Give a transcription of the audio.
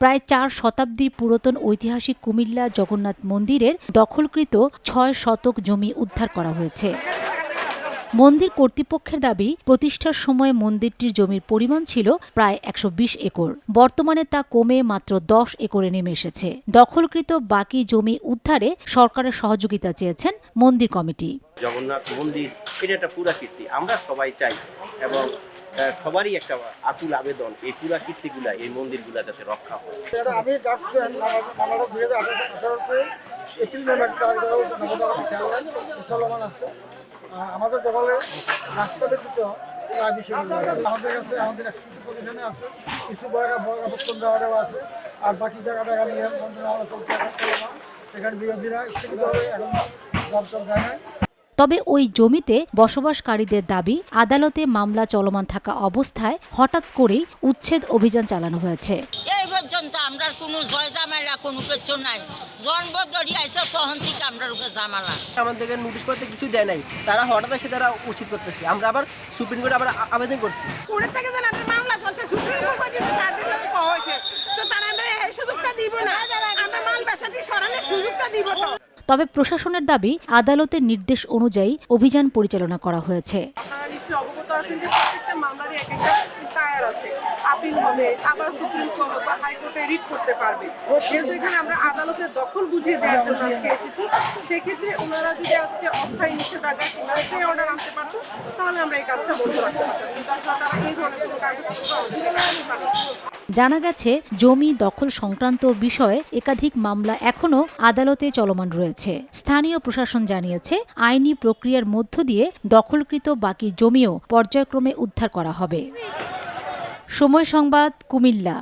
প্রায় চার শতাব্দী পুরাতন ঐতিহাসিক কুমিল্লা জগন্নাথ মন্দিরের দখলকৃত ছয় শতক জমি উদ্ধার করা হয়েছে। মন্দির কর্তৃপক্ষের দাবি, প্রতিষ্ঠার সময় মন্দিরটির জমির পরিমাণ ছিল প্রায় একশো বিশ একর। বর্তমানে তা কমে মাত্র দশ একরে নেমে এসেছে। দখলকৃত বাকি জমি উদ্ধারে সরকারের সহযোগিতা চেয়েছেন মন্দির কমিটি। জগন্নাথ মন্দির, এটা একটা পুরাকীর্তি। আমরা সবাই চাই এবং সবারই একটা আকুল আবেদন এই পুরাকীর্তিগুলা এই মন্দিরগুলা যাতে রক্ষা হয়। আমি আমাদের দখলে রাস্তা ব্যতীত। আমাদের কাছে আমাদের কিছু পজিশনে আছে, কিছু বড় বড় দেওয়াটাও আছে, আর বাকি জায়গাটা মন্ত্রণালয় চলতে বিরোধীরা স্থগিতভাবে এখন নাই। তবে ওই জমিতে বসবাসকারীদের দাবি আদালতে মামলা চলমান থাকা অবস্থায় হঠাৎ করেই উচ্ছেদ অভিযান চালানো হয়েছে। এই পর্যন্ত আমরা কোনো জয় জামেলা কোনো কিছু নাই। জন্ম ধরি আইসে তখন থেকে আমরা ওকে জামালা আমাদেরকে নোটিশ করতে কিছু দেয় নাই। তারা হঠাৎ এসে তারা উচিত করতেছে। আমরা আবার সুপ্রিম কোর্টে আবার আবেদন করছি। কোর্টের থেকে যেন একটা মামলা চলছে সুপ্রিম কোর্ট পর্যন্ত তাদের লোক হয়েছে। তো তারা আমরা এই সুযোগটা দিব না। আমরা মাল বাসাটি সরানোর সুযোগটা দিব তো। তবে প্রশাসনের দাবি, আদালতের নির্দেশ অনুযায়ী অভিযান পরিচালনা করা হয়েছে। দখল বুঝিয়ে দেওয়ার জন্য আজকে এসেছি, সেক্ষেত্রে ওনারা যদি আজকে অস্থায়ী অর্ডার আনতে তাহলে আমরা। জানা গেছে, জমি দখল সংক্রান্ত বিষয়ে একাধিক মামলা এখনও আদালতে চলমান রয়েছে। স্থানীয় প্রশাসন জানিয়েছে, আইনি প্রক্রিয়ার মধ্য দিয়ে দখলকৃত বাকি জমিও পর্যায়ক্রমে উদ্ধার করা হবে। সময় সংবাদ, কুমিল্লা।